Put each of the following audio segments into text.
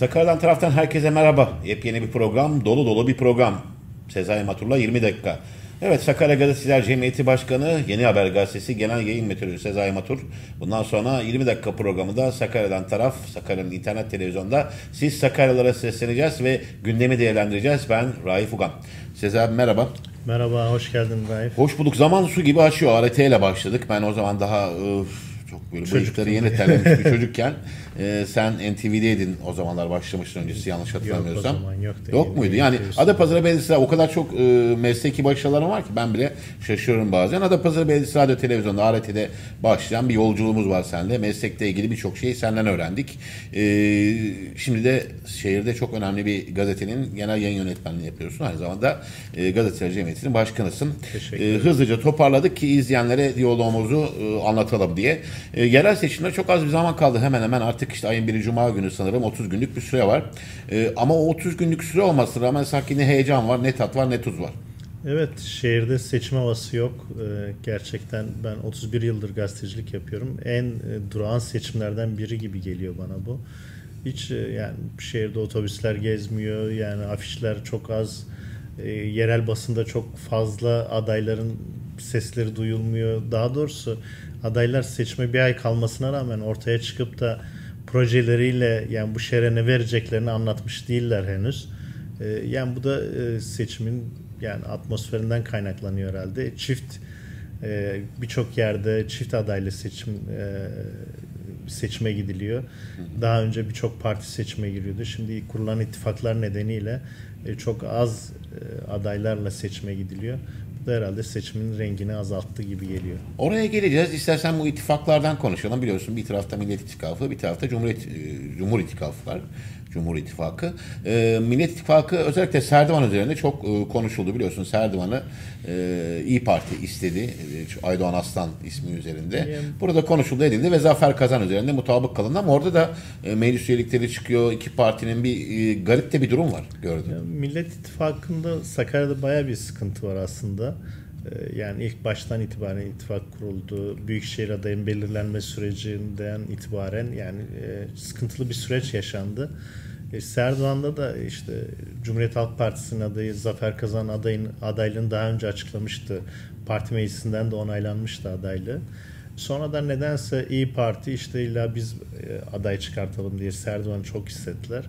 Sakarya'dan taraftan herkese merhaba. Yepyeni bir program, dolu dolu bir program. Sezai Matur'la 20 dakika. Evet Sakarya Gazeteciler Cemiyeti Başkanı, Yeni Haber Gazetesi Genel Yayın Müdürü Sezai Matur. Bundan sonra 20 dakika programında Sakarya'dan taraf, Sakarya'nın internet televizyonda siz Sakaryalara sesleneceğiz ve gündemi değerlendireceğiz. Ben Raif Ugan. Sezai merhaba. Merhaba, hoş geldin Raif. Hoş bulduk. Zaman su gibi açıyor. ART ile başladık. Ben o zaman daha... Öf, çok böyle bıyıkları yeni terlemiş bir çocukken e, sen NTV'deydin o zamanlar başlamıştın öncesi yanlış hatırlamıyorsam. Yok o zaman yoktu. Yok muydu? Yani Adapazarı Belediyesi o kadar çok e, mesleki başarılarım var ki ben bile şaşırıyorum bazen. Adapazarı Belediyesi Radyo Televizyonda ART'de başlayan bir yolculuğumuz var seninle. Meslekle ilgili birçok şeyi senden öğrendik. E, şimdi de şehirde çok önemli bir gazetenin genel yayın yönetmenliğini yapıyorsun. Aynı zamanda e, Gazeteciler Cemiyeti'nin başkanısın. E, hızlıca toparladık ki izleyenlere diyalogumuzu e, anlatalım diye. E, yerel seçimler çok az bir zaman kaldı. Hemen hemen artık işte ayın biri Cuma günü sanırım 30 günlük bir süre var. E, ama o 30 günlük süre olmasına rağmen sanki ne heyecan var, ne tat var, ne tuz var. Evet, şehirde seçim havası yok. Ee, gerçekten ben 31 yıldır gazetecilik yapıyorum. En e, durağan seçimlerden biri gibi geliyor bana bu. Hiç e, yani şehirde otobüsler gezmiyor, yani afişler çok az, e, yerel basında çok fazla adayların sesleri duyulmuyor. Daha doğrusu adaylar seçme bir ay kalmasına rağmen ortaya çıkıp da projeleriyle yani bu şehre vereceklerini anlatmış değiller henüz. Ee, yani bu da e, seçimin yani atmosferinden kaynaklanıyor herhalde. Çift e, birçok yerde çift adaylı seçim e, seçime gidiliyor. Daha önce birçok parti seçime giriyordu. Şimdi kurulan ittifaklar nedeniyle çok az adaylarla seçime gidiliyor da herhalde seçimin rengini azalttı gibi geliyor. Oraya geleceğiz. İstersen bu ittifaklardan konuşalım. Biliyorsun bir tarafta Millet İttifakı, bir tarafta Cumhuriyet e, Cumhur İttifakı var. Cumhur İttifakı. E, Millet İttifakı özellikle Serdivan üzerinde çok e, konuşuldu biliyorsun. Serdivan'ı e, İyi Parti istedi. E, Aydoğan Aslan ismi üzerinde. Burada konuşuldu edildi ve Zafer Kazan üzerinde mutabık kalındı ama orada da e, meclis üyelikleri çıkıyor. İki partinin bir e, garip de bir durum var gördüm. Yani Millet İttifakı'nda Sakarya'da baya bir sıkıntı var aslında. E, yani ilk baştan itibaren ittifak kuruldu. Büyükşehir adayın belirlenme sürecinden itibaren yani e, sıkıntılı bir süreç yaşandı. E, Serdoğan'da da işte Cumhuriyet Halk Partisi'nin adayı Zafer Kazan adayın adaylığını daha önce açıklamıştı. Parti meclisinden de onaylanmıştı adaylığı. Sonradan nedense İyi Parti işte illa biz e, aday çıkartalım diye Serdoğan'ı çok istediler.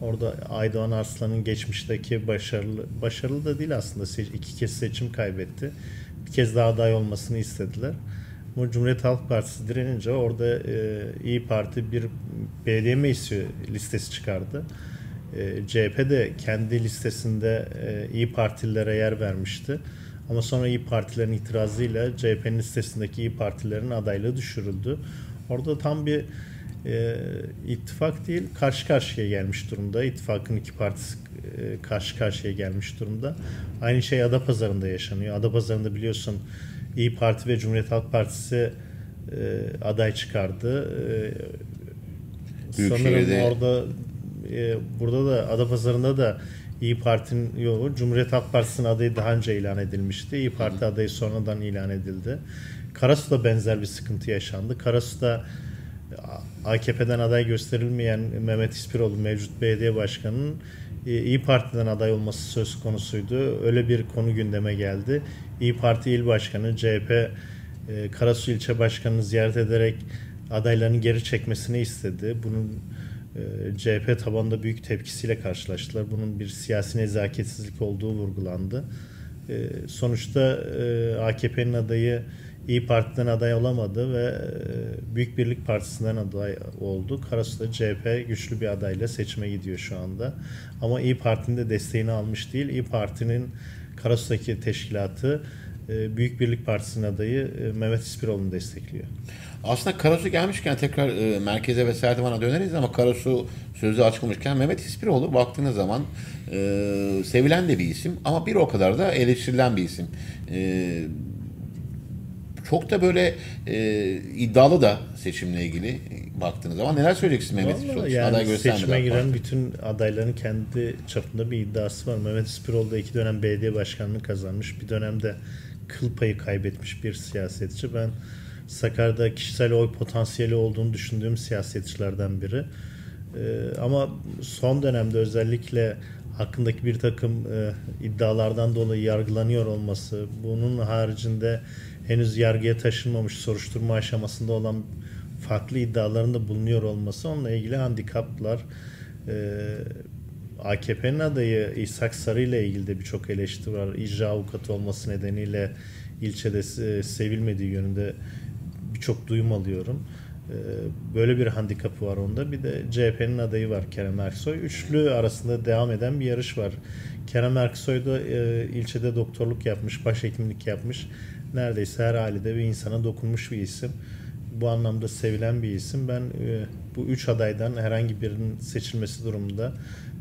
Orada Aydoğan Arslan'ın geçmişteki başarılı, başarılı da değil aslında iki kez seçim kaybetti. Bir kez daha aday olmasını istediler. Bu Cumhuriyet Halk Partisi direnince orada e, İyi Parti bir belediye meclisi listesi çıkardı. E, CHP de kendi listesinde e, İyi Partililere yer vermişti. Ama sonra İyi Partilerin itirazıyla CHP'nin listesindeki İyi Partilerin adaylığı düşürüldü. Orada tam bir e, ittifak değil karşı karşıya gelmiş durumda. İttifakın iki partisi e, karşı karşıya gelmiş durumda. Aynı şey Adapazarı'nda yaşanıyor. Adapazarı'nda biliyorsun İyi Parti ve Cumhuriyet Halk Partisi e, aday çıkardı. E, sanırım orada e, burada da Adapazarı'nda da İyi Parti'nin yolu Cumhuriyet Halk Partisi'nin adayı daha önce ilan edilmişti. İyi Parti Hı. adayı sonradan ilan edildi. Karasu'da benzer bir sıkıntı yaşandı. Karasu'da AKP'den aday gösterilmeyen Mehmet İspiroğlu mevcut belediye başkanının e, İyi Parti'den aday olması söz konusuydu. Öyle bir konu gündeme geldi. İyi Parti İl Başkanı, CHP e, Karasu İlçe Başkanı'nı ziyaret ederek adaylarını geri çekmesini istedi. Bunun e, CHP tabanında büyük tepkisiyle karşılaştılar. Bunun bir siyasi nezaketsizlik olduğu vurgulandı. Sonuçta AKP'nin adayı İyi Parti'den aday olamadı ve e, Büyük Birlik Partisi'nden aday oldu. Karasu'da CHP güçlü bir adayla seçime gidiyor şu anda. Ama İyi Parti'nin de desteğini almış değil. İyi Parti'nin Karasu'daki teşkilatı e, Büyük Birlik Partisi'nin adayı e, Mehmet İspiroğlu'nu destekliyor. Aslında Karasu gelmişken tekrar merkeze ve Serdivan'a döneriz ama Karasu sözü açılmışken Mehmet İspiroğlu baktığınız zaman sevilen de bir isim ama bir o kadar da eleştirilen bir isim. E, çok da böyle e, iddialı da seçimle ilgili baktığınız zaman neler söyleyeceksiniz Mehmet İspiroğlu? Yani aday seçime giren bütün adayların kendi çapında bir iddiası var. Mehmet İspiroğlu da iki dönem belediye başkanlığı kazanmış. Bir dönemde kıl payı kaybetmiş bir siyasetçi. Ben Sakarya'da kişisel oy potansiyeli olduğunu düşündüğüm siyasetçilerden biri. Ee, ama son dönemde özellikle hakkındaki bir takım e, iddialardan dolayı yargılanıyor olması, bunun haricinde henüz yargıya taşınmamış soruşturma aşamasında olan farklı iddialarında bulunuyor olması onunla ilgili handikaplar e, AKP'nin adayı İshak Sarı ile ilgili de birçok eleştiri var. İcra avukatı olması nedeniyle ilçede sevilmediği yönünde birçok duyum alıyorum. Böyle bir handikapı var onda. Bir de CHP'nin adayı var Kerem Erksoy. Üçlü arasında devam eden bir yarış var. Kerem Erksoy da ilçede doktorluk yapmış, başhekimlik yapmış. Neredeyse her ailede bir insana dokunmuş bir isim. Bu anlamda sevilen bir isim. Ben bu üç adaydan herhangi birinin seçilmesi durumunda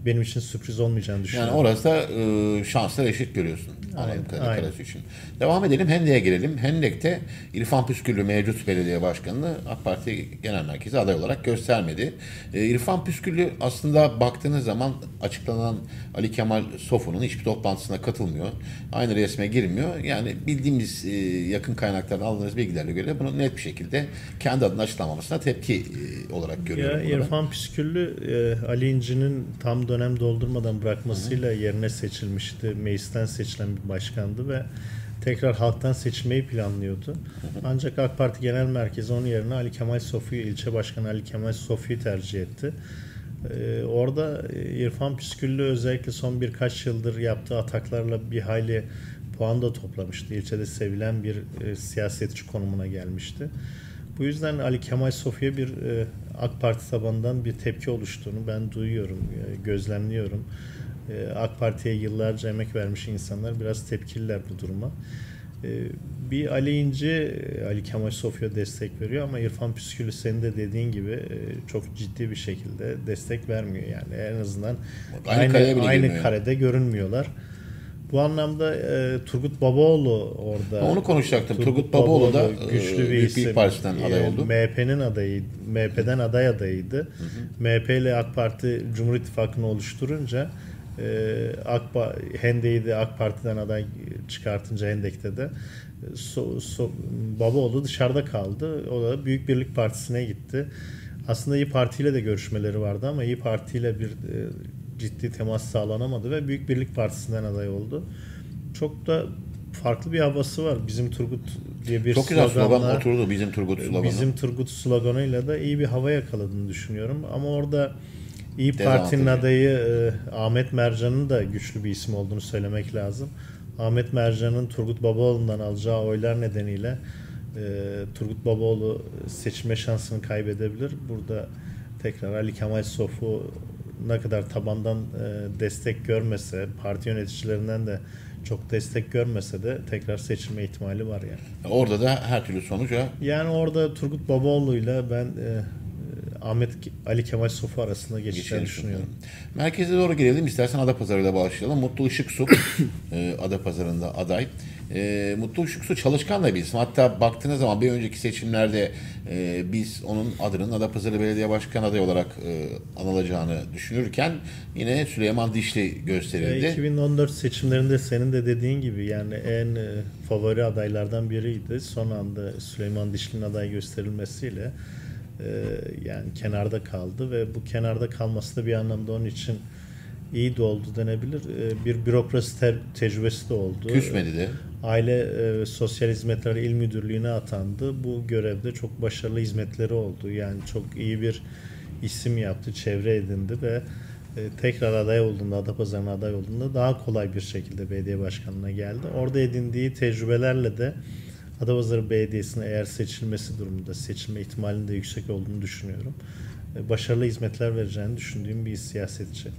benim için sürpriz olmayacağını düşünüyorum. Yani orası da e, şanslar eşit görüyorsun. Anladığım kadarıyla için. Devam edelim. Hendek'e girelim. Hendek'te İrfan Püsküllü mevcut belediye başkanını AK Parti Genel Merkezi aday olarak göstermedi. E, İrfan Püsküllü aslında baktığınız zaman açıklanan Ali Kemal Sofu'nun hiçbir toplantısına katılmıyor. Aynı resme girmiyor. Yani bildiğimiz e, yakın kaynaklardan aldığınız bilgilerle göre bunu net bir şekilde kendi adına açıklamamasına tepki e, olarak görüyorum. Ya, İrfan Püsküllü e, Ali İnci'nin tam dönem doldurmadan bırakmasıyla Hı-hı. yerine seçilmişti. Meclisten seçilen bir başkandı ve tekrar halktan seçmeyi planlıyordu. Ancak AK Parti Genel Merkezi onun yerine Ali Kemal Sofu'yu, ilçe başkanı Ali Kemal Sofu'yu tercih etti. Ee, orada İrfan Püsküllü özellikle son birkaç yıldır yaptığı ataklarla bir hayli puan da toplamıştı. İlçede sevilen bir e, siyasetçi konumuna gelmişti. Bu yüzden Ali Kemal Sofu'ya bir e, AK Parti tabanından bir tepki oluştuğunu ben duyuyorum, e, gözlemliyorum. E, AK Parti'ye yıllarca emek vermiş insanlar biraz tepkililer bu duruma. E, bir Ali İnci, Ali Kemal Sofya destek veriyor ama İrfan Püskülü senin de dediğin gibi çok ciddi bir şekilde destek vermiyor. Yani en azından aynı, aynı, aynı karede görünmüyorlar. Bu anlamda e, Turgut Babaoğlu orada. Onu konuşacaktım. Turgut, Turgut Babaoğlu, da güçlü bir Büyük isim. Partisi'nden aday oldu. MHP'nin adayı, MHP'den aday adayıydı. Hı hı. MHP ile AK Parti Cumhur İttifakı'nı oluşturunca e, AK Hendek'i de AK Parti'den aday çıkartınca Hendek'te de so, so, Babaoğlu dışarıda kaldı. O da Büyük Birlik Partisi'ne gitti. Aslında İyi Parti ile de görüşmeleri vardı ama İyi Parti ile bir e, ciddi temas sağlanamadı ve Büyük Birlik Partisi'nden aday oldu. Çok da farklı bir havası var. Bizim Turgut diye bir Çok güzel slogan oturdu bizim Turgut sloganı. Bizim Turgut sloganıyla da iyi bir hava yakaladığını düşünüyorum. Ama orada İyi Parti'nin adayı e, Ahmet Mercan'ın da güçlü bir isim olduğunu söylemek lazım. Ahmet Mercan'ın Turgut Babaoğlu'ndan alacağı oylar nedeniyle e, Turgut Babaoğlu seçme şansını kaybedebilir. Burada tekrar Ali Kemal Sofu ne kadar tabandan e, destek görmese, parti yöneticilerinden de çok destek görmese de tekrar seçilme ihtimali var yani. Orada da her türlü sonuca. Yani orada Turgut Babaoğlu'yla ben e, Ahmet Ali Kemal Sofu arasında geçeceğini düşünüyorum. Merkeze doğru gelelim. İstersen Adapazarı'yla başlayalım. Mutlu Işıksu e, Adapazarı'nda aday. E, Mutlu Işıksu çalışkan da bir isim. Hatta baktığınız zaman bir önceki seçimlerde e, biz onun adının Adapazarı Belediye Başkanı adayı olarak e, anılacağını düşünürken yine Süleyman Dişli gösterildi. 2014 seçimlerinde senin de dediğin gibi yani en e, favori adaylardan biriydi. Son anda Süleyman Dişli'nin aday gösterilmesiyle ee, yani kenarda kaldı ve bu kenarda kalması da bir anlamda onun için iyi de oldu denebilir. Ee, bir bürokrasi te- tecrübesi de oldu. Küsmedi de. Aile e, Sosyal Hizmetler İl Müdürlüğü'ne atandı. Bu görevde çok başarılı hizmetleri oldu. Yani çok iyi bir isim yaptı, çevre edindi ve e, tekrar aday olduğunda, Adapazarı'na aday olduğunda daha kolay bir şekilde belediye başkanlığına geldi. Orada edindiği tecrübelerle de Adapazarı Belediyesi'ne eğer seçilmesi durumunda seçilme ihtimalinin de yüksek olduğunu düşünüyorum. E, başarılı hizmetler vereceğini düşündüğüm bir siyasetçi.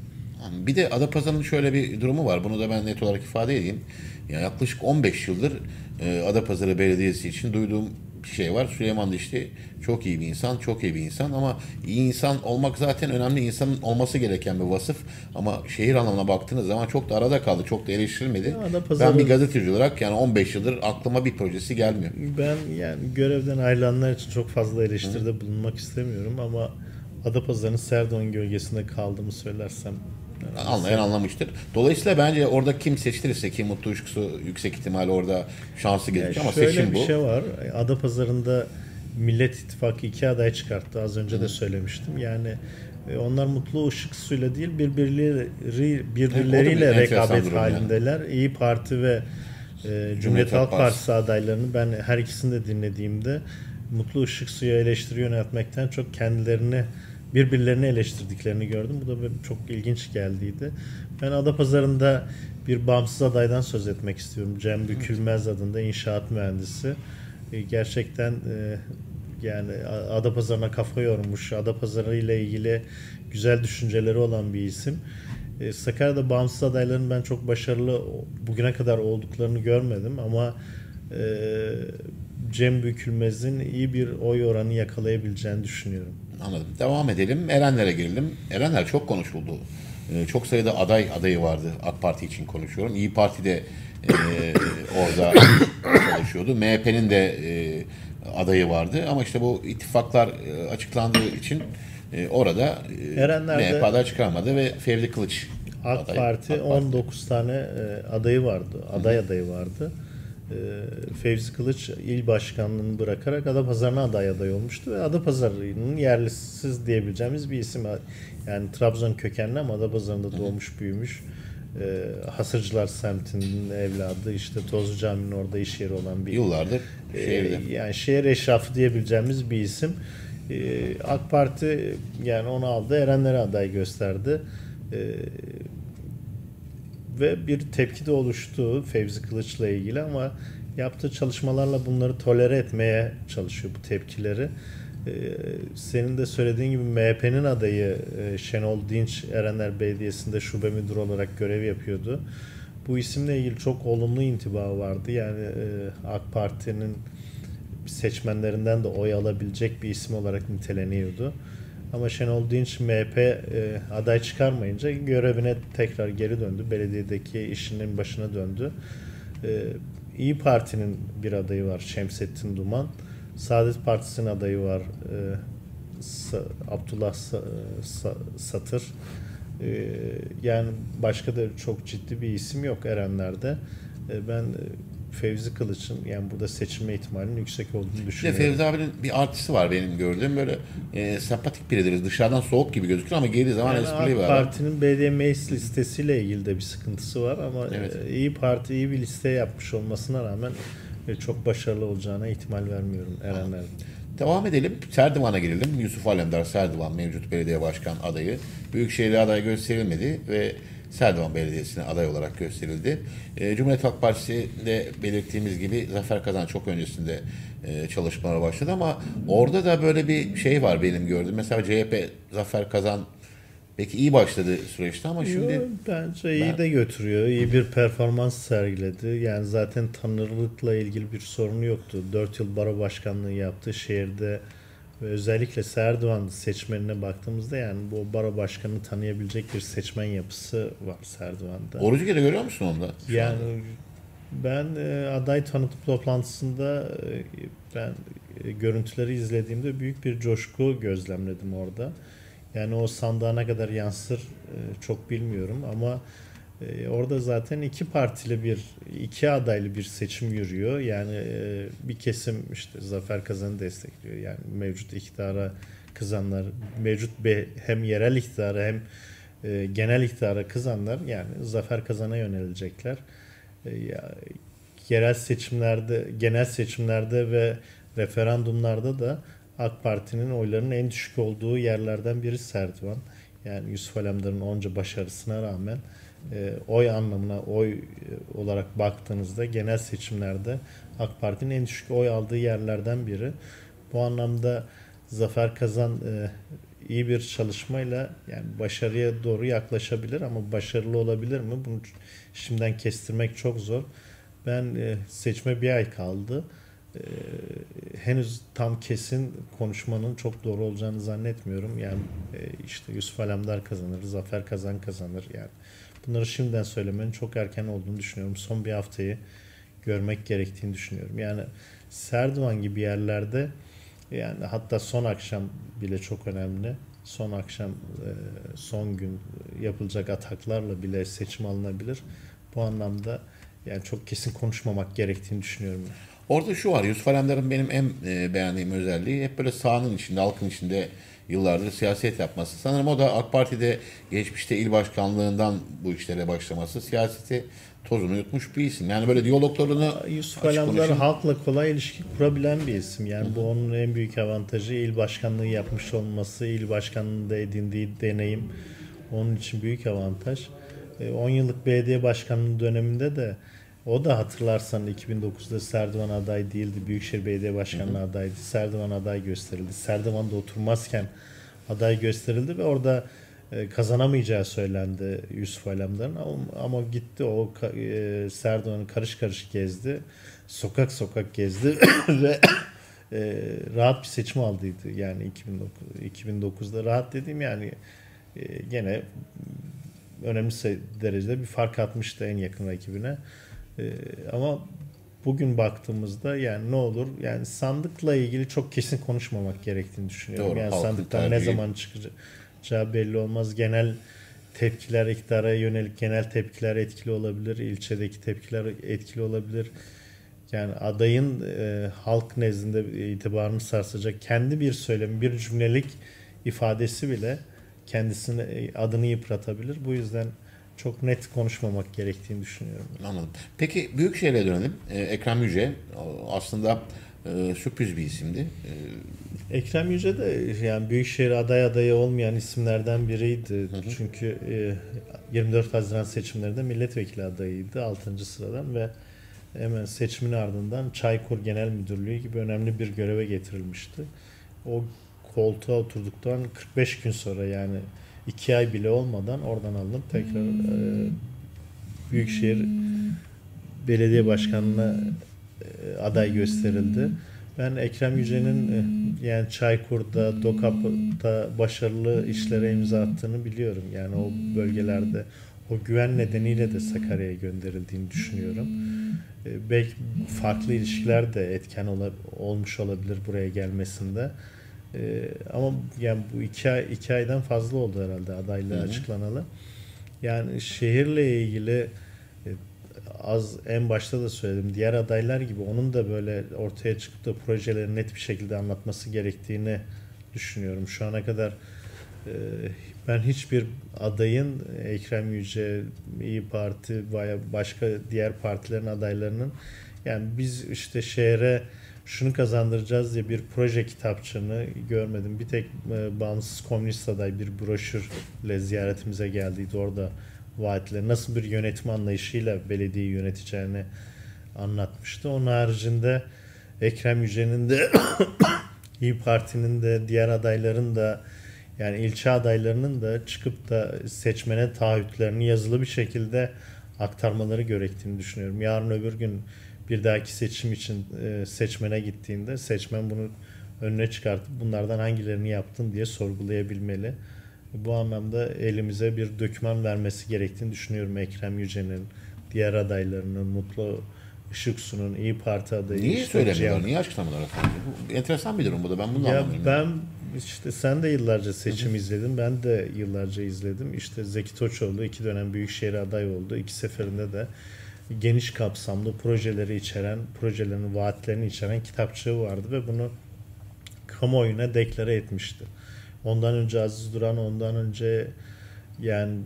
Bir de Adapazarı'nın şöyle bir durumu var. Bunu da ben net olarak ifade edeyim. Ya yaklaşık 15 yıldır e, Adapazarı Belediyesi için duyduğum şey var. Süleyman Dişli çok iyi bir insan, çok iyi bir insan ama iyi insan olmak zaten önemli. insanın olması gereken bir vasıf. Ama şehir anlamına baktığınız zaman çok da arada kaldı. Çok da eleştirilmedi. Ya, ben bir gazeteci olarak yani 15 yıldır aklıma bir projesi gelmiyor. Ben yani görevden ayrılanlar için çok fazla eleştiride Hı. bulunmak istemiyorum ama Adapazarı'nın Serdoğan gölgesinde kaldığımı söylersem Anlayan anlamıştır. Dolayısıyla bence orada kim seçtirirse ki Mutlu Uşkusu yüksek ihtimal orada şansı gelecek ama seçim bu. Şöyle bir şey var. Adapazarı'nda Millet İttifakı iki aday çıkarttı. Az önce de söylemiştim. Yani E, onlar mutlu ışık suyla değil birbirleri birbirleriyle Evet, rekabet durum yani. halindeler. İyi Parti ve e, Cumhuriyet Halk Partisi adaylarını ben her ikisini de dinlediğimde Mutlu Işık Suyu eleştiri yöneltmekten çok kendilerini birbirlerini eleştirdiklerini gördüm. Bu da benim çok ilginç geldiydi. Ben Adapazarı'nda bir bağımsız adaydan söz etmek istiyorum. Cem Bükülmez adında inşaat mühendisi. E, Gerçekten e, yani Adapazarı'na kafa yormuş, Adapazarı ile ilgili güzel düşünceleri olan bir isim. E, Sakarya'da bağımsız adayların ben çok başarılı bugüne kadar olduklarını görmedim ama Cem Bükülmez'in iyi bir oy oranı yakalayabileceğini düşünüyorum. Anladım. Devam edelim. Erenler'e gelelim. Erenler çok konuşuldu. Ee, çok sayıda aday adayı vardı. AK Parti için konuşuyorum. İyi Parti de e, orada çalışıyordu. MHP'nin de e, adayı vardı. Ama işte bu ittifaklar e, açıklandığı için e, orada e, Erenler'de- MHP aday çıkarmadı ve Fevzi Kılıç AK aday. Parti AK 19 tane e, adayı vardı. Aday adayı vardı. E, Fevzi Kılıç il başkanlığını bırakarak Adapazarı'na aday aday olmuştu ve Adapazarı'nın yerlisiz diyebileceğimiz bir isim. Yani Trabzon kökenli ama Adapazarı'nda doğmuş büyümüş. E, Hasırcılar semtinin evladı işte Tozlu Cami'nin orada iş yeri olan bir Yıllardır ee, şehirde. yani şehir eşrafı diyebileceğimiz bir isim. Ee, AK Parti yani onu aldı, Erenler'e aday gösterdi. Ee, ve bir tepki de oluştu Fevzi Kılıç'la ilgili ama yaptığı çalışmalarla bunları tolere etmeye çalışıyor bu tepkileri. Ee, senin de söylediğin gibi MHP'nin adayı e, Şenol Dinç Erenler Belediyesi'nde şube müdürü olarak görev yapıyordu. Bu isimle ilgili çok olumlu intiba vardı. Yani e, AK Parti'nin seçmenlerinden de oy alabilecek bir isim olarak niteleniyordu. Ama Şenol Dinç MHP e, aday çıkarmayınca görevine tekrar geri döndü. Belediyedeki işinin başına döndü. E, İyi Parti'nin bir adayı var Şemsettin Duman. Saadet Partisi'nin adayı var e, Sa- Abdullah Sa- Sa- Satır. E, yani başka da çok ciddi bir isim yok Erenler'de. E, ben Fevzi Kılıç'ın yani burada seçilme ihtimalinin yüksek olduğunu düşünüyorum. Fevzi abinin bir artısı var benim gördüğüm. Böyle e, sempatik biridir. Dışarıdan soğuk gibi gözükür ama geldiği zaman Yani esprili adam. Parti'nin meclis listesiyle ilgili de bir sıkıntısı var ama Evet. e, İyi Parti iyi bir liste yapmış olmasına rağmen e, çok başarılı olacağına ihtimal vermiyorum Erenler'in. Devam edelim. Serdivan'a gelelim. Yusuf Alemdar Serdivan mevcut belediye başkan adayı. Büyükşehir'e aday gösterilmedi ve Serdivan Belediyesi'ne aday olarak gösterildi. E, Cumhuriyet Halk Partisi'nde belirttiğimiz gibi Zafer Kazan çok öncesinde e, çalışmalara başladı ama orada da böyle bir şey var benim gördüğüm. Mesela CHP Zafer Kazan peki iyi başladı süreçte ama şimdi Yo, bence iyi ben- de götürüyor. İyi bir performans sergiledi. Yani zaten tanınırlıkla ilgili bir sorunu yoktu. 4 yıl baro başkanlığı yaptı şehirde ve özellikle Serdivan seçmenine baktığımızda yani bu baro başkanını tanıyabilecek bir seçmen yapısı var Serdivan'da. Orucuge'de görüyor musun onu da? şu anda? Yani ben e, aday tanıtım toplantısında e, ben e, görüntüleri izlediğimde büyük bir coşku gözlemledim orada. Yani o sandığa ne kadar yansır e, çok bilmiyorum ama e, orada zaten iki partili bir, iki adaylı bir seçim yürüyor. Yani e, bir kesim işte Zafer Kazan'ı destekliyor. Yani mevcut iktidara kızanlar, mevcut hem yerel iktidara hem e, genel iktidara kızanlar yani Zafer Kazan'a yönelecekler. Ya, yerel seçimlerde, genel seçimlerde ve referandumlarda da AK Parti'nin oylarının en düşük olduğu yerlerden biri Serdivan. Yani Yusuf Alemdar'ın onca başarısına rağmen e, oy anlamına oy e, olarak baktığınızda genel seçimlerde AK Parti'nin en düşük oy aldığı yerlerden biri. Bu anlamda Zafer Kazan e, iyi bir çalışmayla yani başarıya doğru yaklaşabilir ama başarılı olabilir mi? Bunu şimdiden kestirmek çok zor. Ben seçme bir ay kaldı. Henüz tam kesin konuşmanın çok doğru olacağını zannetmiyorum. Yani işte Yusuf Alemdar kazanır, Zafer Kazan kazanır. Yani bunları şimdiden söylemenin çok erken olduğunu düşünüyorum. Son bir haftayı görmek gerektiğini düşünüyorum. Yani Serdivan gibi yerlerde yani hatta son akşam bile çok önemli. Son akşam e, son gün yapılacak ataklarla bile seçim alınabilir. Bu anlamda yani çok kesin konuşmamak gerektiğini düşünüyorum. Orada şu var Yusuf Alemdar'ın benim en e, beğendiğim özelliği hep böyle sahanın içinde, halkın içinde yıllardır siyaset yapması. Sanırım o da AK Parti'de geçmişte il başkanlığından bu işlere başlaması siyaseti tozunu yutmuş bir isim. Yani böyle diyaloglarını Yusuf Alemdar halkla kolay ilişki kurabilen bir isim. Yani bu onun en büyük avantajı il başkanlığı yapmış olması, il başkanlığında edindiği deneyim onun için büyük avantaj. E, 10 yıllık belediye başkanlığı döneminde de o da hatırlarsan 2009'da Serdivan aday değildi. Büyükşehir Belediye Başkanlığı adaydı. Serdivan aday gösterildi. Serdivan'da oturmazken aday gösterildi ve orada e, kazanamayacağı söylendi Yusuf Alemdar'ın ama, gitti o e, Serdivan'ı karış karış gezdi. Sokak sokak gezdi ve e, rahat bir seçim aldıydı. Yani 2009, 2009'da rahat dediğim yani e, gene önemli derecede bir fark atmıştı en yakın rakibine. E, ama bugün baktığımızda yani ne olur yani sandıkla ilgili çok kesin konuşmamak gerektiğini düşünüyorum. Doğru, yani sandıktan ne tercihi. zaman çıkacağı belli olmaz. Genel tepkiler iktidara yönelik genel tepkiler etkili olabilir. ilçedeki tepkiler etkili olabilir. Yani adayın e, halk nezdinde itibarını sarsacak kendi bir söylemi, bir cümlelik ifadesi bile kendisine e, adını yıpratabilir. Bu yüzden çok net konuşmamak gerektiğini düşünüyorum. Anladım. Peki Büyükşehir'e dönelim. Ee, Ekrem Yüce aslında e, sürpriz bir isimdi. Ee, Ekrem Yüce de yani Büyükşehir aday adayı olmayan isimlerden biriydi. Çünkü e, 24 Haziran seçimlerinde milletvekili adayıydı 6. sıradan ve hemen seçimin ardından Çaykur Genel Müdürlüğü gibi önemli bir göreve getirilmişti. O koltuğa oturduktan 45 gün sonra yani 2 ay bile olmadan oradan alınıp tekrar e, Büyükşehir Belediye Başkanlığı'na e, aday gösterildi. Ben Ekrem Yüce'nin e, yani Çaykur'da, Dokap'ta başarılı işlere imza attığını biliyorum. Yani o bölgelerde o güven nedeniyle de Sakarya'ya gönderildiğini düşünüyorum. E, Belki farklı ilişkiler de etken ola- olmuş olabilir buraya gelmesinde. E, Ama yani bu iki, ay, iki aydan fazla oldu herhalde adaylığı açıklanalı. Yani şehirle ilgili e, az en başta da söyledim. Diğer adaylar gibi onun da böyle ortaya çıkıp da projeleri net bir şekilde anlatması gerektiğini düşünüyorum. Şu ana kadar e, ben hiçbir adayın Ekrem Yüce, İyi Parti veya başka diğer partilerin adaylarının yani biz işte şehre şunu kazandıracağız diye bir proje kitapçığını görmedim. Bir tek e, bağımsız komünist aday bir broşürle ziyaretimize geldiydi. Orada vaatleri nasıl bir yönetim anlayışıyla belediyeyi yöneteceğini anlatmıştı. Onun haricinde Ekrem Yüce'nin de İyi Parti'nin de diğer adayların da yani ilçe adaylarının da çıkıp da seçmene taahhütlerini yazılı bir şekilde aktarmaları gerektiğini düşünüyorum. Yarın öbür gün bir dahaki seçim için e, seçmene gittiğinde seçmen bunu önüne çıkartıp bunlardan hangilerini yaptın diye sorgulayabilmeli. Bu anlamda elimize bir döküman vermesi gerektiğini düşünüyorum Ekrem Yüce'nin, diğer adaylarının, Mutlu Işıksu'nun, İyi Parti adayı. niye işte söylemiyorlar? Niye açıklamıyorlar efendim? Bu enteresan bir durum bu da. Ben bunu da ya anlamıyorum. ben işte sen de yıllarca seçim izledin. Ben de yıllarca izledim. İşte Zeki Toçoğlu iki dönem Büyükşehir aday oldu. İki seferinde de geniş kapsamlı projeleri içeren, projelerin vaatlerini içeren kitapçığı vardı ve bunu kamuoyuna deklare etmişti. Ondan önce Aziz Duran, ondan önce yani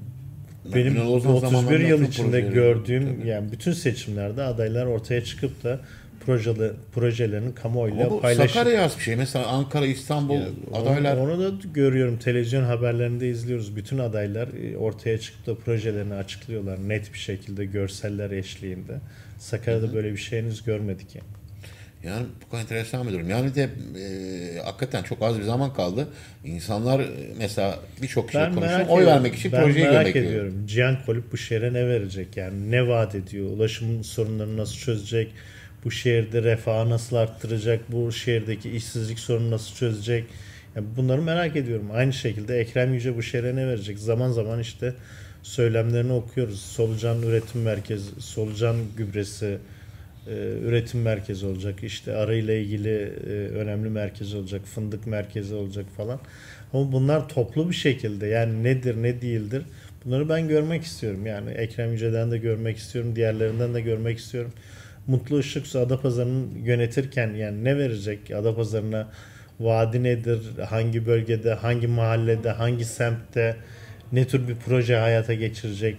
benim Ünal Ozan 31 zamanlarında yıl içinde projeleri- gördüğüm Tabii. yani bütün seçimlerde adaylar ortaya çıkıp da projeli, projelerini kamuoyuyla bu paylaşıp Sakarya yaz bir şey. Mesela Ankara, İstanbul adaylar onu, onu da görüyorum. Televizyon haberlerinde izliyoruz. Bütün adaylar e, ortaya çıkıp da projelerini açıklıyorlar. Net bir şekilde görseller eşliğinde. Sakarya'da böyle bir şey henüz görmedik yani. Yani bu kadar enteresan bir durum. Yani de e, hakikaten çok az bir zaman kaldı. İnsanlar e, mesela birçok kişi Ben konuşuyor. Oy vermek için ben projeyi merak ediyorum. Cihan Kolip bu şehre ne verecek? Yani ne vaat ediyor? Ulaşım sorunlarını nasıl çözecek? Bu şehirde refahı nasıl arttıracak? Bu şehirdeki işsizlik sorununu nasıl çözecek? Yani bunları merak ediyorum. Aynı şekilde Ekrem Yüce bu şehre ne verecek? Zaman zaman işte söylemlerini okuyoruz. Solucan üretim merkezi, solucan gübresi e, üretim merkezi olacak. İşte arıyla ilgili e, önemli merkez olacak. Fındık merkezi olacak falan. Ama bunlar toplu bir şekilde yani nedir ne değildir bunları ben görmek istiyorum. Yani Ekrem Yüce'den de görmek istiyorum. Diğerlerinden de görmek istiyorum. Mutlu Işıksu Adapazarı'nı yönetirken yani ne verecek Adapazarı'na? Vaadi nedir, hangi bölgede, hangi mahallede, hangi semtte ne tür bir proje hayata geçirecek,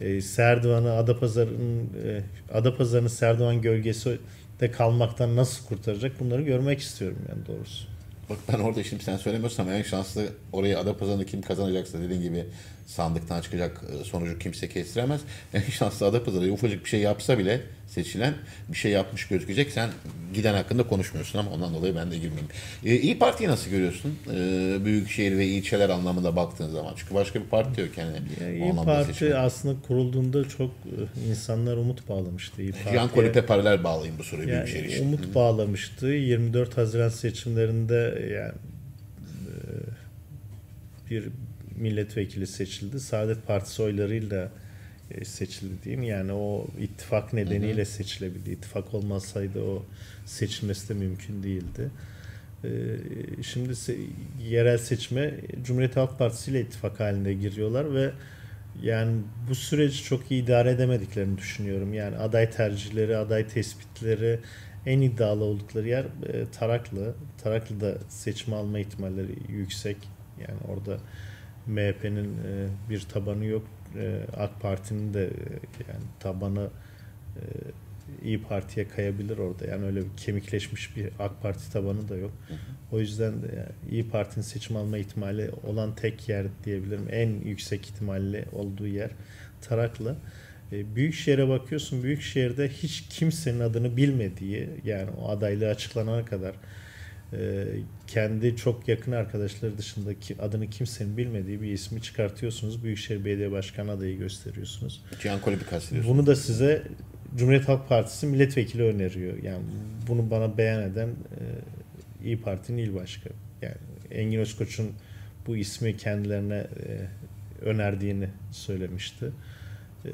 e, Serdivan'ı Adapazarı'nın e, Adapazarı'nın Serdivan gölgesi de kalmaktan nasıl kurtaracak? Bunları görmek istiyorum yani doğrusu. Bak ben orada şimdi sen söylemiyorsam en şanslı orayı Adapazarı'nda kim kazanacaksa dediğin gibi sandıktan çıkacak e, sonucu kimse kestiremez. En şanslı Adapazarı ufacık bir şey yapsa bile seçilen bir şey yapmış gözükecek. Sen giden hakkında konuşmuyorsun ama ondan dolayı ben de girmeyeyim. Ee, İyi Parti'yi nasıl görüyorsun? Ee, büyükşehir ve ilçeler anlamında baktığın zaman. Çünkü başka bir parti yok yani. Ya, İyi Parti seçilen. aslında kurulduğunda çok e, insanlar umut bağlamıştı. İyi Parti. Yan Kolip'e paralel bağlayayım bu soruyu yani, büyükşehir için. Umut Hı. bağlamıştı. 24 Haziran seçimlerinde yani e, bir milletvekili seçildi. Saadet Partisi oylarıyla e, seçildi diyeyim. Yani o ittifak nedeniyle seçilebildi. İttifak olmasaydı o seçilmesi de mümkün değildi. E, şimdi yerel seçime Cumhuriyet Halk Partisi ile ittifak halinde giriyorlar ve yani bu süreci çok iyi idare edemediklerini düşünüyorum. Yani aday tercihleri, aday tespitleri en iddialı oldukları yer e, Taraklı. Taraklı'da seçme alma ihtimalleri yüksek. Yani orada MHP'nin bir tabanı yok e, AK Parti'nin de e, yani tabanı e, İyi Parti'ye kayabilir orada. Yani öyle bir kemikleşmiş bir AK Parti tabanı da yok. Hı hı. O yüzden de İyi Parti'nin seçim alma ihtimali olan tek yer diyebilirim. En yüksek ihtimalle olduğu yer Taraklı. E, Büyükşehir'e bakıyorsun. Büyükşehir'de hiç kimsenin adını bilmediği yani o adaylığı açıklanana kadar e, kendi çok yakın arkadaşları dışında adını kimsenin bilmediği bir ismi çıkartıyorsunuz. Büyükşehir Belediye Başkanı adayı gösteriyorsunuz. Cihan Kolib'i kastediyorsunuz. Bunu da size Cumhuriyet Halk Partisi milletvekili öneriyor. Yani bunu bana beyan eden e, İyi Parti'nin il başkanı. Yani Engin Özkoç'un bu ismi kendilerine e, önerdiğini söylemişti. E,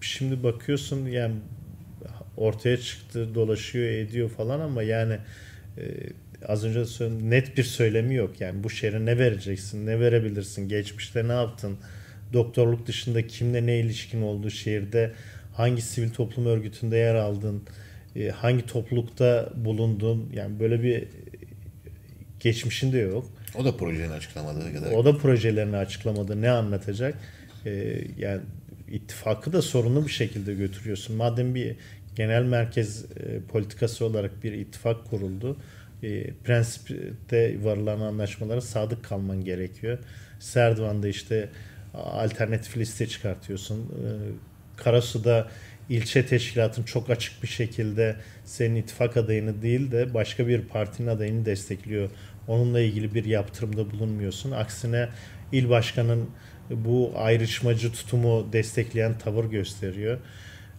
şimdi bakıyorsun yani ortaya çıktı, dolaşıyor, ediyor falan ama yani e, az önce söyledim net bir söylemi yok. Yani bu şehre ne vereceksin, ne verebilirsin, geçmişte ne yaptın, doktorluk dışında kimle ne ilişkin olduğu şehirde hangi sivil toplum örgütünde yer aldın, e, hangi toplulukta bulundun. Yani böyle bir geçmişin de yok. O da projelerini açıklamadı kadar. O da projelerini açıklamadı. Ne anlatacak? Ee, yani ittifakı da sorunlu bir şekilde götürüyorsun. Madem bir genel merkez e, politikası olarak bir ittifak kuruldu e, prensipte varılan anlaşmalara sadık kalman gerekiyor. Serdivan'da işte alternatif liste çıkartıyorsun. E, Karasu'da ilçe teşkilatın çok açık bir şekilde senin ittifak adayını değil de başka bir partinin adayını destekliyor. Onunla ilgili bir yaptırımda bulunmuyorsun. Aksine il başkanın bu ayrışmacı tutumu destekleyen tavır gösteriyor.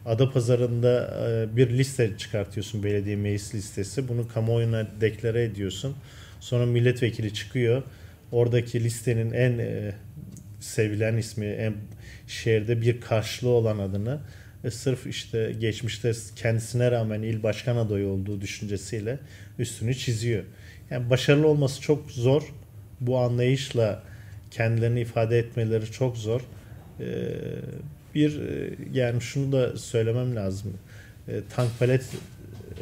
Adapazarı'nda e, bir liste çıkartıyorsun belediye meclis listesi. Bunu kamuoyuna deklare ediyorsun. Sonra milletvekili çıkıyor. Oradaki listenin en e, sevilen ismi, en şehirde bir karşılığı olan adını e, sırf işte geçmişte kendisine rağmen il başkan adayı olduğu düşüncesiyle üstünü çiziyor. Yani başarılı olması çok zor. Bu anlayışla kendilerini ifade etmeleri çok zor. Ee, bir e, yani şunu da söylemem lazım. E, tank palet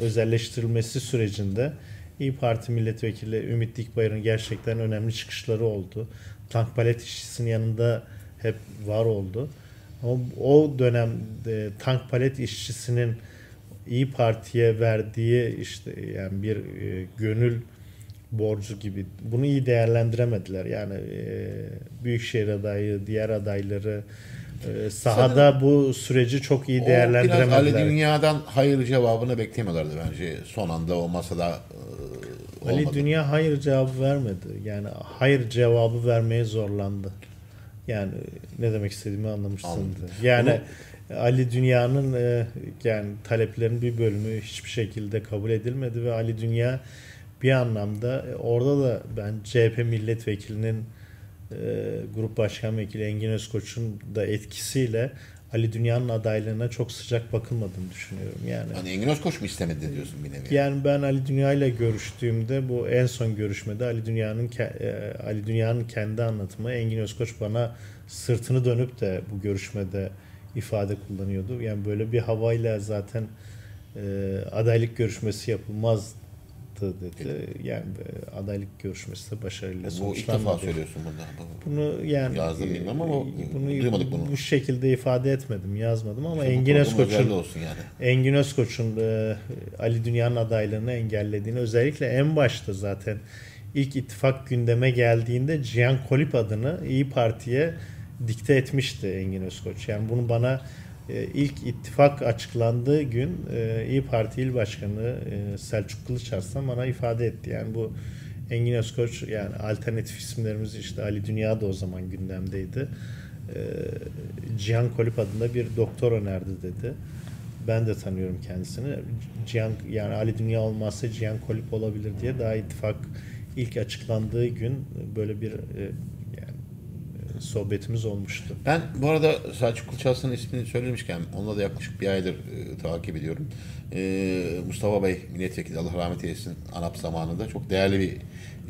özelleştirilmesi sürecinde İyi Parti milletvekili Ümit Dikbayır'ın gerçekten önemli çıkışları oldu. Tank palet işçisinin yanında hep var oldu. O, o dönemde tank palet işçisinin İyi Parti'ye verdiği işte yani bir e, gönül borcu gibi bunu iyi değerlendiremediler. Yani e, Büyükşehir adayı, diğer adayları ee, sahada Sanırım, bu süreci çok iyi değerlendiremediler. Biraz Ali Dünya'dan hayır cevabını beklemiyorlardı bence. Son anda o masada e, olmadı. Ali Dünya hayır cevabı vermedi. Yani hayır cevabı vermeye zorlandı. Yani ne demek istediğimi anlamışsındır. Yani Bunu, Ali Dünya'nın e, yani taleplerin bir bölümü hiçbir şekilde kabul edilmedi ve Ali Dünya bir anlamda e, orada da ben CHP milletvekilinin e, Grup Başkan Vekili Engin Özkoç'un da etkisiyle Ali Dünya'nın adaylığına çok sıcak bakılmadığını düşünüyorum. Yani hani Engin Özkoç mu istemedi diyorsun bir nevi? Yani ben Ali Dünya ile görüştüğümde bu en son görüşmede Ali Dünya'nın e, Ali Dünya'nın kendi anlatımı Engin Özkoç bana sırtını dönüp de bu görüşmede ifade kullanıyordu. Yani böyle bir havayla zaten e, adaylık görüşmesi yapılmazdı dedi. Yani e, adaylık görüşmesi de başarıyla Bu ilk defa söylüyorsun burada. Bu- Bunu yani Yazdım e, bilmem ama bunu, duymadık bunu. bu şekilde ifade etmedim, yazmadım ama Bu Engin Özkoç'un olsun yani. Engin Özkoç'un e, Ali Dünya'nın adaylığını engellediğini özellikle en başta zaten ilk ittifak gündeme geldiğinde Cihan Kolip adını İyi Parti'ye dikte etmişti Engin Özkoç. Yani bunu bana e, ilk ittifak açıklandığı gün e, İyi Parti İl Başkanı e, Selçuk Kılıçarslan bana ifade etti. Yani bu Engin Özkoç yani alternatif isimlerimiz işte Ali Dünya da o zaman gündemdeydi. E, Cihan Kolip adında bir doktor önerdi dedi. Ben de tanıyorum kendisini. Cihan yani Ali Dünya olmazsa Cihan Kolip olabilir diye daha ittifak ilk açıklandığı gün böyle bir e, sohbetimiz olmuştu. Ben bu arada Selçuk Kılıçarslan'ın ismini söylemişken onunla da yaklaşık bir aydır e, takip ediyorum. E, Mustafa Bey milletvekili Allah rahmet eylesin ANAP zamanında çok değerli bir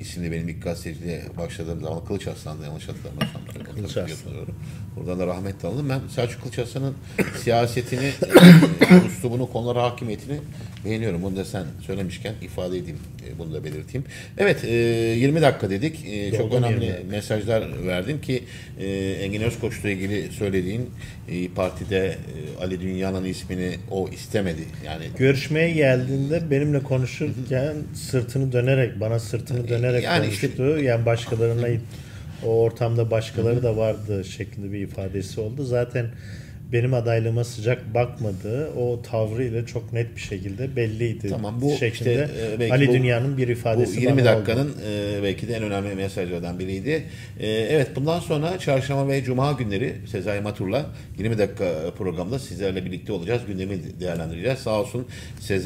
isimdi benim ilk gazeteciliğe başladığım zaman Kılıçarslan'da yanlış hatırlamıyorsam. Kılıçarslan. Hatırlıyorum. Buradan da rahmetle aldım. Ben Selçuk Kılıçarslan'ın siyasetini, e, üslubunu, konulara hakimiyetini beğeniyorum. Bunu da sen söylemişken ifade edeyim, e, bunu da belirteyim. Evet, e, 20 dakika dedik. E, çok önemli 20 dakika. mesajlar verdin ki e, Engin Özkoç'la ilgili söylediğin e, partide e, Ali Dünya'nın ismini o istemedi. Yani Görüşmeye geldiğinde benimle konuşurken sırtını dönerek, bana sırtını dönerek Yani işte- konuştu. yani başkalarına o ortamda başkaları da vardı şeklinde bir ifadesi oldu. Zaten benim adaylığıma sıcak bakmadığı o tavrıyla çok net bir şekilde belliydi. Tamam, bu şeklinde işte, e, belki Ali bu- Dünya'nın bir bu ifadesi 20 bana dakikanın oldu. e, belki de en önemli mesajlardan biriydi. E, evet bundan sonra çarşamba ve cuma günleri Sezai Matur'la 20 dakika programda sizlerle birlikte olacağız. Gündemi değerlendireceğiz. Sağ olsun Sezai